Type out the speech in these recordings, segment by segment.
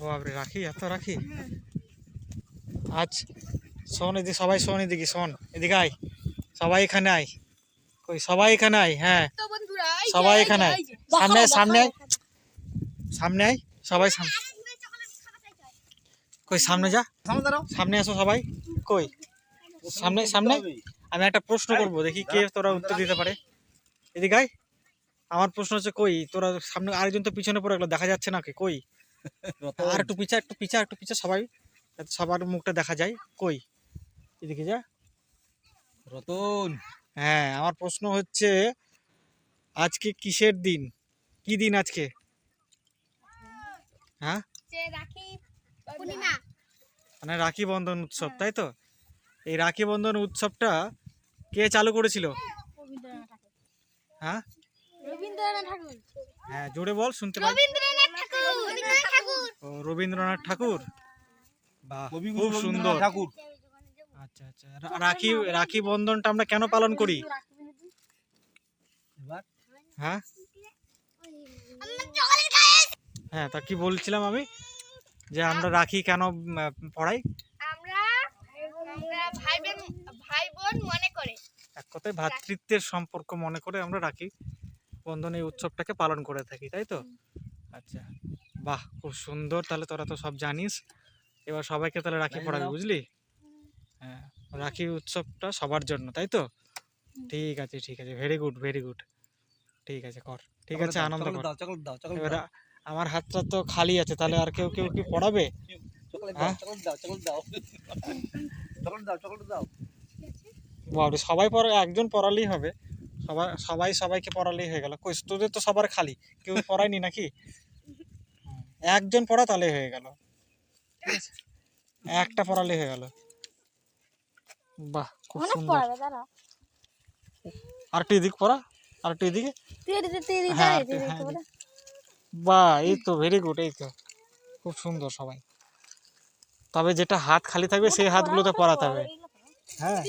বাপরে রাখি? এত রাখি? আজ শোন এদিকে সবাই শোন এদিকে শোন। এদিকে আয়। সবাই এখানে আয়। কই সবাই এখানে আয় হ্যাঁ। সবাই এখানে আয়। সামনে আয়, সামনে সামনে আয় সবাই সামনে কই সামনে যা। সামনে সামনে আসো সবাই। কই? সামনে সামনে। আমি একটা প্রশ্ন করব দেখি কে তোরা উত্তর দিতে পারে। এদিকে আয়। আমার প্রশ্ন হচ্ছে কই? তোরা সামনে আরেকজন তো পিছনে পড়ে গেলো দেখা যাচ্ছে না কি? কই? আর একটু পিছা একটু পিছা একটু পিছা সবাই যাতে সবার মুখটা দেখা যায়। কই? এদিকে যা। রতন। হ্যাঁ আমার প্রশ্ন হচ্ছে আজকে কিসের দিন? কি দিন আজকে? হ্যাঁ? রাখি মানে রাখি বন্ধন উৎসব তাই তো? এই রাখি বন্ধন উৎসবটা কে চালু করেছিল? হ্যাঁ? রবীন্দ্রনাথ ঠাকুর। হ্যাঁ জোরে বল শুনতে পাই। রবীন্দ্রনাথ ঠাকুর ও রবীন্দ্রনাথ ঠাকুর? বাহ খুব সুন্দর। ঠাকুর। আচ্ছা আচ্ছা রাখি রাখি বন্ধনটা আমরা কেন পালন করি? হ্যাঁ? হ্যাঁ তা কি বলছিলাম আমি? যে আমরা রাখি কেন পড়াই? আমরা আমরা ভাই বোন ভাই বোন মনে করে। এক কথায় ভ্রাতৃত্বের সম্পর্ক মনে করে আমরা রাখি। বন্ধন এই উৎসবটাকে পালন করে থাকি তাই তো? আচ্ছা। বাহ খুব সুন্দর তাহলে তোরা তো সব জানিস। এবার সবাইকে তাহলে রাখি পড়াবি বুঝলি? হ্যাঁ রাখি উৎসবটা সবার জন্য তাই তো? ঠিক আছে ঠিক আছে ভেরি গুড ভেরি গুড ঠিক আছে কর। ঠিক আছে আনন্দ কর। এবার আমার হাতটা তো খালি আছে তাহলে আর কেউ কেউ কি পড়াবে? হ্যাঁ? বাবরে সবাই পড়া একজন পড়ালেই হবে। সবাই সবাই সবাইকে পড়ালেই হয়ে গেল। কই তোদের তো সবার খালি কেউ পড়ায়নি নাকি? একজন পড়া তাহলে হয়ে গেল। ঠিক একটা পড়ালে হয়ে গেল। বাহ খুব সুন্দর। পড়াবে আর একটু এদিক পড়া আর একটু এদিকে হ্যাঁ, হ্যাঁ, বাহ এই তো ভেরি গুড এই তো। খুব সুন্দর সবাই। তবে যেটা হাত খালি থাকবে সেই হাতগুলোতে পড়াতে হবে। হ্যাঁ।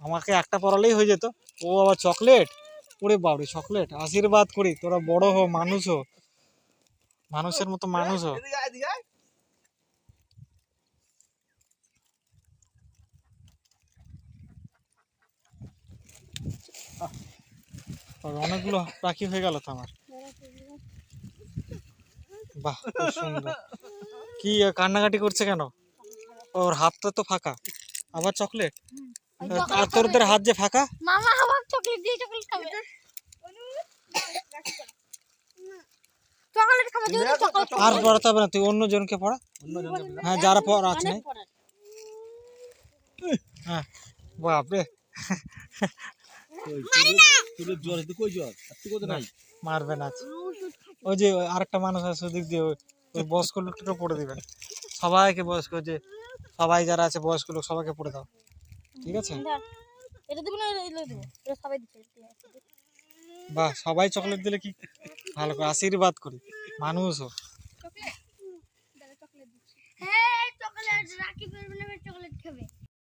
আমাকে একটা পড়ালেই হয়ে যেত। ও আবার চকলেট ওরে বাবরে চকলেট আশীর্বাদ করি তোরা বড় হো মানুষ হো। মানুষের মতো মানুষ হো। অনেকগুলো রাখি হয়ে গেল তো আমার। বাহ খুব সুন্দর। কি কান্নাকাটি করছে কেন? ওর হাতটা তো ফাঁকা। আবার চকলেট আর তোরদের হাত যে ফাঁকা? মামা আমার চকলেট দিয়ে চকলেট খাবে। চকলেট খাবে চকলেট আর পড়াতে হবে না তুই অন্য জনকে পড়া। না। হ্যাঁ যারা পড়া আছে পড়ার। হ্যাঁ বাপরে? মারবে না ওই যে ওই আরেকটা মানুষ আছে ওদিক দিয়ে ওই- ওই বয়স্ক লোকটাকে পড়ে দিবে। সবাইকে বয়স্ক যে সবাই যারা আছে বয়স্ক লোক সবাইকে পড়ে দাও। ঠিক আছে? এটা দেবো না এটা দেবো। এটা সবাই বাহ সবাই চকলেট দিলে কি ভালো করে আশীর্বাদ করি। মানুষ হোক। চকলেট। হ্যাঁ চকলেট। রাখি চকলেট খাবে।